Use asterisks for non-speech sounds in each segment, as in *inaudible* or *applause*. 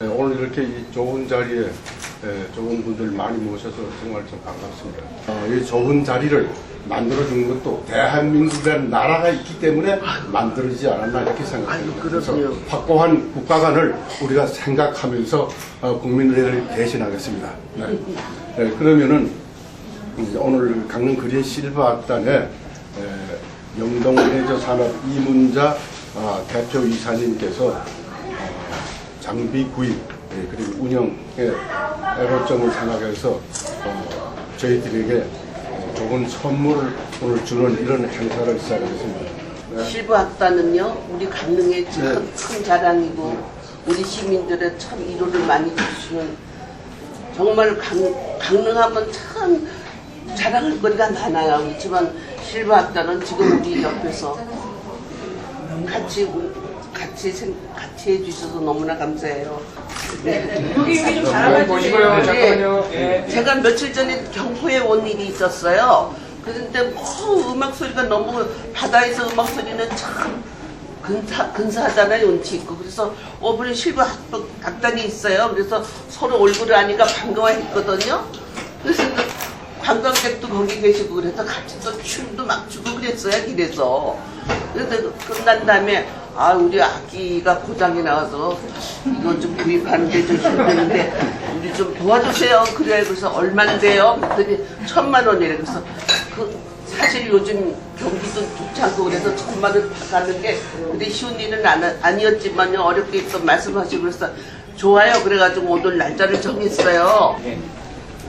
네, 오늘 이렇게 이 좋은 자리에 예, 좋은 분들 많이 모셔서 정말 좀 반갑습니다. 어, 이 좋은 자리를 만들어준 것도 대한민국이라는 나라가 있기 때문에 만들어지지 않았나 이렇게 생각합니다. 그럼요. 확고한 국가관을 우리가 생각하면서 어, 국민들을 대신하겠습니다. 네. 네, 그러면은 오늘 강릉 그린 실버 악단의 에, 영동 레저 산업 이문자 아, 대표 이사님께서 어, 장비 구입 예, 그리고 운영에 애로점을 생각해서 어, 저희들에게 어, 좋은 선물을 오늘 주는 이런 행사를 시작하겠습니다. 네. 실버 악단은요 우리 강릉의 참 네. 큰 자랑이고 우리 시민들의 참 위로를 많이 주시는 정말 강, 강릉하면 참 자랑할 거리가 많아요 그렇지만 실버 악단은 지금 우리 옆에서 같이 우- 같이 생, 같이 해주셔서 너무나 감사해요. 네. 여기 여기 좀 자랑해 보시고요. 잠깐만요. 예. 제가 며칠 전에 경포에 온 일이 있었어요. 그런데 뭐 음악 소리가 너무 바다에서 음악 소리는 참 근사, 근사하잖아요, 운치 있고. 그래서 어머니 실버 악- 악단이 있어요. 그래서 서로 얼굴을 아니까 반가워했거든요. 그래서 관광객도 거기 계시고 그래서 같이 또 춤도 막 추고 그랬어요, 길에서. 그래서 끝난 다음에 아 우리 아기가 고장이 나와서 이거 좀 구입하는데 좀 힘드는데 우리 좀 도와주세요. 그래 그래서 얼마인데요? 그랬더니 천만 원이래. 그래서 그 사실 요즘 경기도 좋지 않고 그래서 천만 원 가는 게 근데 쉬운 일은 안, 아니 었지만요 어렵게 또 말씀하시고 그래서 좋아요. 그래가지고 오늘 날짜를 정했어요.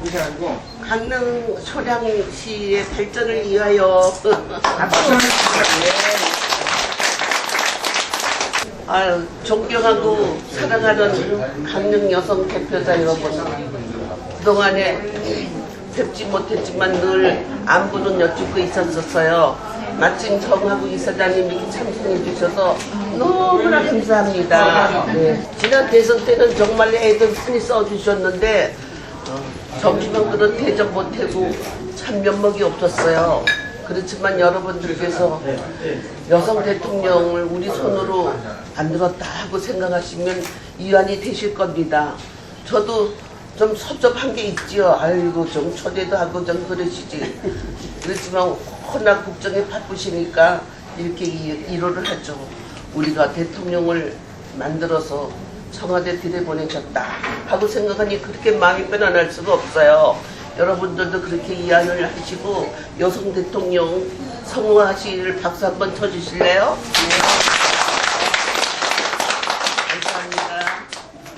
가지고 강릉 소량시의 발전을 위하여 박수 한번 주세요. 아유, 존경하고 사랑하는 강릉 여성 대표자 여러분 그동안에 뵙지 못했지만 늘 안부는 여쭙고 있었었어요 마침 정하고 이사장님 이렇게 참석해 주셔서 너무나 감사합니다 네. 지난 대선 때는 정말 애들 많이 써주셨는데 점심은 그런 대접 못하고 참 면목이 없었어요. 그렇지만 여러분들께서 여성 대통령을 우리 손으로 만들었다 하고 생각하시면 이완이 되실 겁니다. 저도 좀 섭섭한 게 있지요. 아이고 좀 초대도 하고 좀 그러시지. 그렇지만 워낙 국정에 바쁘시니까 이렇게 이- 일호를 하죠. 우리가 대통령을 만들어서 청와대 들여보내셨다 하고 생각하니 그렇게 마음이 편안할 수가 없어요. 여러분들도 그렇게 이해를 하시고 여성 대통령 성공하시기를 박수 한번 쳐주실래요? 네. 감사합니다.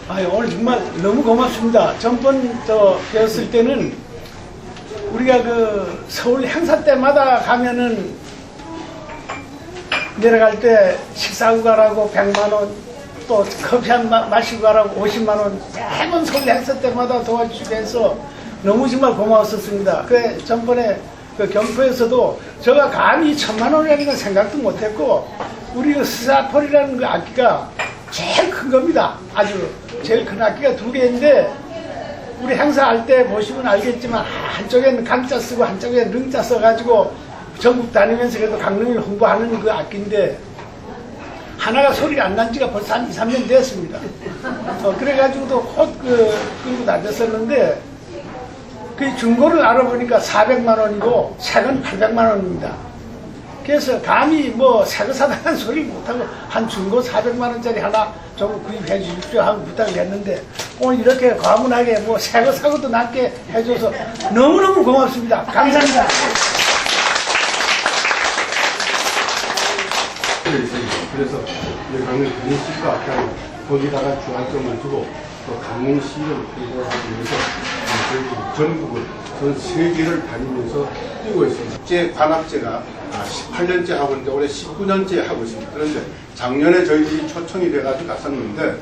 아유, 오늘 정말 너무 고맙습니다. 전번 저 뵀을 때는 우리가 그 서울 행사 때마다 가면은 내려갈 때 식사하고 가라고 100만 원, 또 커피 한 마, 마시고 가라고 50만 원, 매번 서울 행사 때마다 도와주시고 해서 너무 정말 고마웠었습니다. 그 전번에 그 경포에서도 제가 감히 천만 원이라는 건 생각도 못했고 우리 그 스사폴이라는 그 악기가 제일 큰 겁니다. 아주 제일 큰 악기가 두 개인데 우리 행사할 때 보시면 알겠지만 한쪽에는 강자 쓰고 한쪽에는 능자 써가지고 전국 다니면서 그래도 강릉을 홍보하는 그 악기인데 하나가 소리가 안 난 지가 벌써 한 2, 3년 됐습니다. 어, 그래가지고도 곧 그 끌고 다녔었는데 그 중고를 알아보니까 400만 원이고 새건 800만 원입니다. 그래서 감히 뭐 새거 사다는 *laughs* 소리를 못하고 한 중고 400만 원짜리 하나 좀 구입해 주십시오 하고 부탁을 했는데 오늘 이렇게 과분하게 뭐 새거 사고도 낫게 해줘서 너무너무 고맙습니다. 감사합니다. 그래서 강릉 실버 악단 거기다가 중앙점을 두고 또 강릉시를 홍보하기 위해서 전국을 전 세계를 다니면서 뛰고 있습니다. 국제 관악제가 18년째 하고 있는데 올해 19년째 하고 있습니다. 그런데 작년에 저희들이 초청이 돼가지고 갔었는데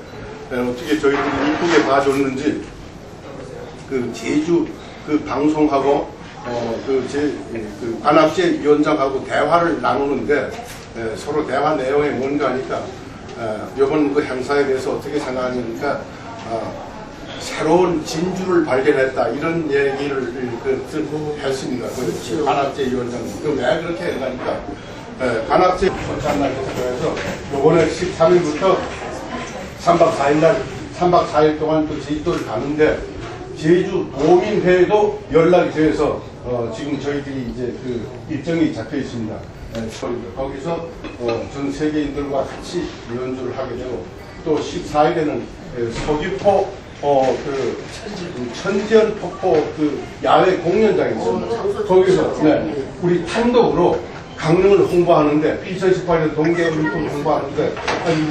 에, 어떻게 저희들이 이쁘게 봐줬는지 그 제주 그 방송하고 어그제그 관악제 위원장하고 대화를 나누는데 에, 서로 대화 내용이 뭔가 하니까 어, 이번 그 행사에 대해서 어떻게 생각하니까 어, 새로운 진주를 발견했다 이런 얘기를 그 듣고 했습니다. 그 관악제 위원장님. 그왜 그렇게 하니까 관악제 원장날에서 요번에 13일부터 3박 4일 날 3박 4일 동안 또 제주도를 가는데 제주 도민회에도 연락이 돼서 어, 지금 저희들이 이제 그 일정이 잡혀 있습니다. 네, 거기서 어, 전 세계인들과 같이 연주를 하게 되고 또 14일에는 서귀포 어, 그 천지연 폭포 그 야외 공연장이 있습니다. 거기서 네, 우리単独으로 강릉을 홍보하는데 2018년 동계 올림픽을 홍보하는데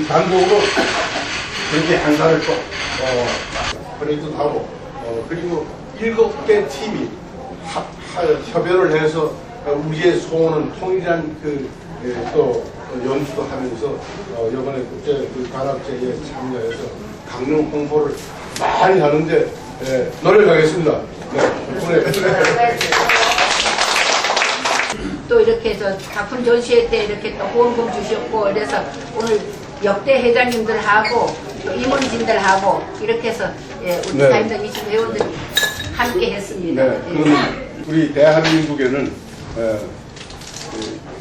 단독으로 그렇게 행사를 또 어, 브레이크도 하고 어, 그리고 일곱 개 팀이 합, 하- 협연을 해서 어, 우리의 소원은 통일한 그, 예, 또 어, 연주도 하면서 어, 이번에 국제 그 관악제에 참여해서 강릉 홍보를 많이 하는데 예, 노력하겠습니다. 네, *laughs* 또 이렇게 해서 작품 전시회 때 이렇게 또 후원금 주셨고 그래서 오늘 역대 회장님들하고 또 임원진들하고 이렇게 해서 예, 우리 네. 사임당 20 회원들이 함께 했습니다. 네, 예. 우리 대한민국에는 에, 그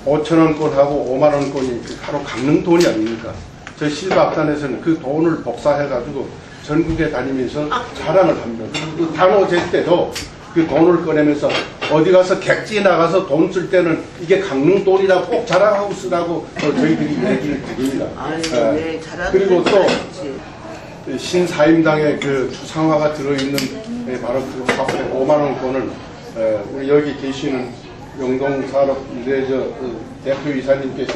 5천 원권하고 5만 원권이 그 하루 갚는 돈이 아닙니까? 저 실버악단에서는 그 돈을 복사해가지고 전국에 다니면서 자랑을 합니다. 그 단오제 때도 그 돈을 꺼내면서 어디 가서 객지에 나가서 돈 쓸 때는 이게 강릉 돈이라고 꼭 자랑하고 쓰라고 어, 저희들이 얘기를 드립니다. 아유, 에, 네, 그리고 또. 신사임당의 그 추상화가 들어있는 예, 바로 그 화폐 5만 원권을 에, 우리 여기 계시는 영동산업 유대저 그 대표이사님께서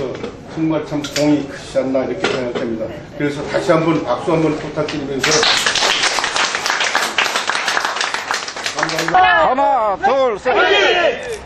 정말 참 공이 크시지 않나 이렇게 생각합니다. 그래서 다시 한번 박수 한번 부탁드리면서 감사합니다. 하나, 둘, 셋.